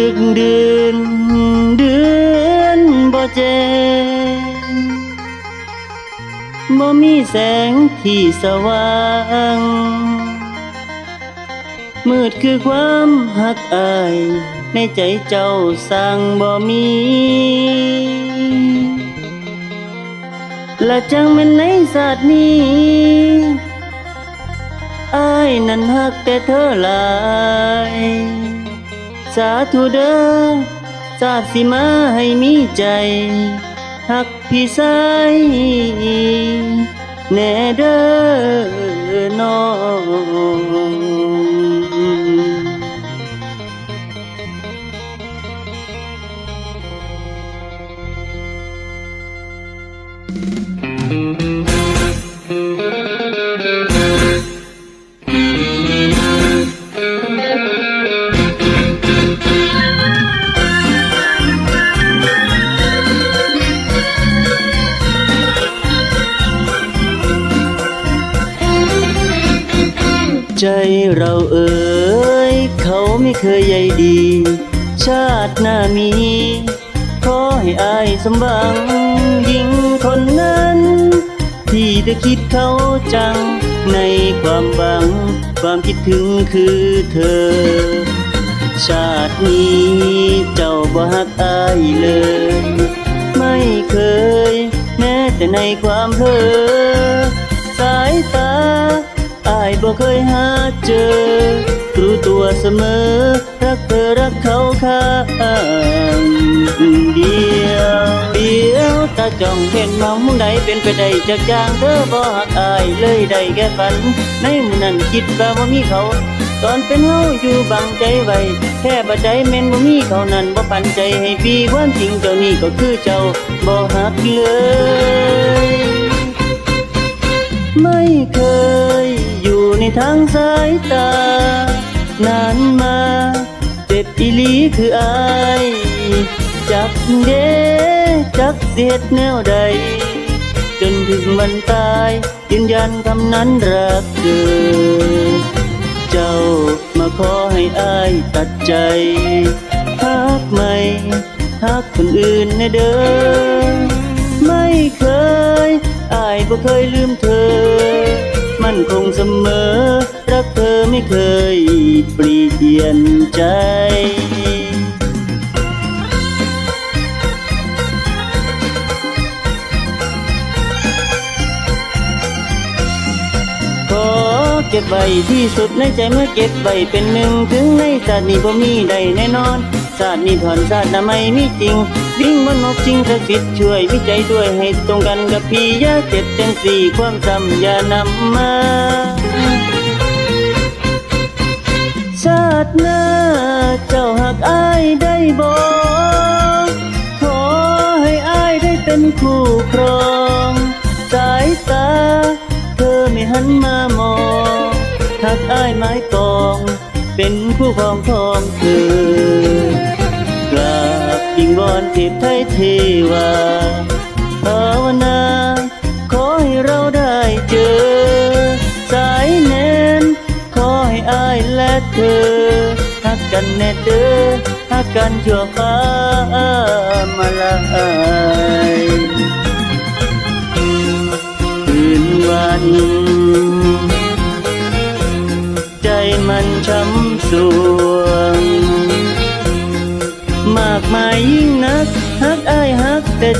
ดึกเดือนเดือนบ่แจ้งบ่มีแสงที่สว่าง มืดคือความหักอาย ในใจเจ้าสร้างบ่มี และจังม่นในศาสตร์นี้อายนั้นหักแต่เธอหลาย สาธุเด้อสาดสิมาให้มีใจ หักพี่สายแน่เด้อน้อง ใจเราเอ่ยเขาไม่เคยใยดี ชาติหน้ามี ขอให้อายสมหวังยิ่งคนนั้น ที่ได้คิดเขาจัง ในความหวัง ความคิดถึงคือเธอ ชาตินี้เจ้าบ่ฮักอายเลย ไม่เคย แม้แต่ในความเพ้อสายตาายบ่เคยหาเจอ รู้ตัวเสมอ รักเธอรักเขาข้างเดียว เดียวตาจ้องเห็นมองมุมใดเป็นไปได้จากจางเธอบ่หักอายเลยได้แค่ฝัน ในมือนั้นคิดว่าบ่มีเขา ตอนเป็นเฮาอยู่บังใจไว้แค่บ่ใจแม่นบ่มีเขานั้นบ่ปันใจให้พี่ความจริงเจ้านี่ก็คือเจ้าบ่หักเลย ไม่เคย ทางสายตา นานมา เจ็บอีลีคืออาย จักเดจักเสียดแนวใด จนถึงวันตาย ยืนยันคำนั้นรักเธอเจ้ามาขอให้อายตัดใจฮักไหมฮักคนอื่นนะเด้อไม่เคยอายบ่เคยลืมเธอ มันคงเสมอ รักเธอไม่เคยเปลี่ยนใจเก็บไว้ที่สุดในใจเมื่อเก็บไว้เป็นหนึ่ง ถึงในชาตินี้บ่มีใดแน่นอนชาตินี้ถอนชาติหน้าไม่มีจริง วิ่งบนนกจริงศักดิ์สิทธิ์ช่วยวิจัยด้วยให้ตรงกันกับพี่ยาเจ็บจังสี่ความจำอย่านำมา ชาติหน้าเจ้าหักอายได้บ่ขอให้อายได้เป็นคู่ครอง สายตา เธอไม่หันมามองหักอายไม้กอง เป็นผู้ครองของเธอ งวอนเทพไทยเทวาภาวนาขอให้เราได้เจอ สายแนนขอให้อายและเธอหักกันแน่เด้อหักกันชั่วฟ้ามาลายคืนวัน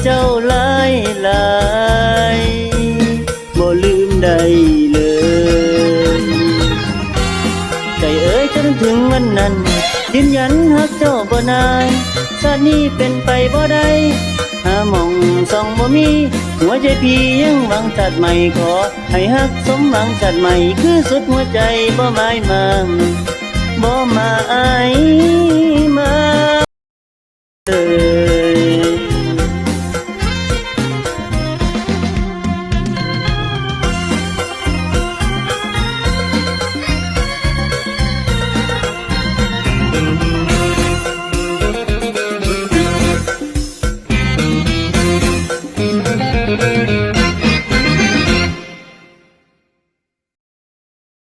เจ้าหลายหลายบ่ลืมได้เลยใจเอ๋ยจนถึงวันนั้นยืนยันฮักเจ้าบ่นายชาตินี้เป็นไปบ่ได้หามองสองบ่มี หัวใจพี่ยังหวังชาติใหม่ขอ ให้ฮักสมหวังชาติใหม่ คือสุดหัวใจบ่หมายมั่นบ่หมาย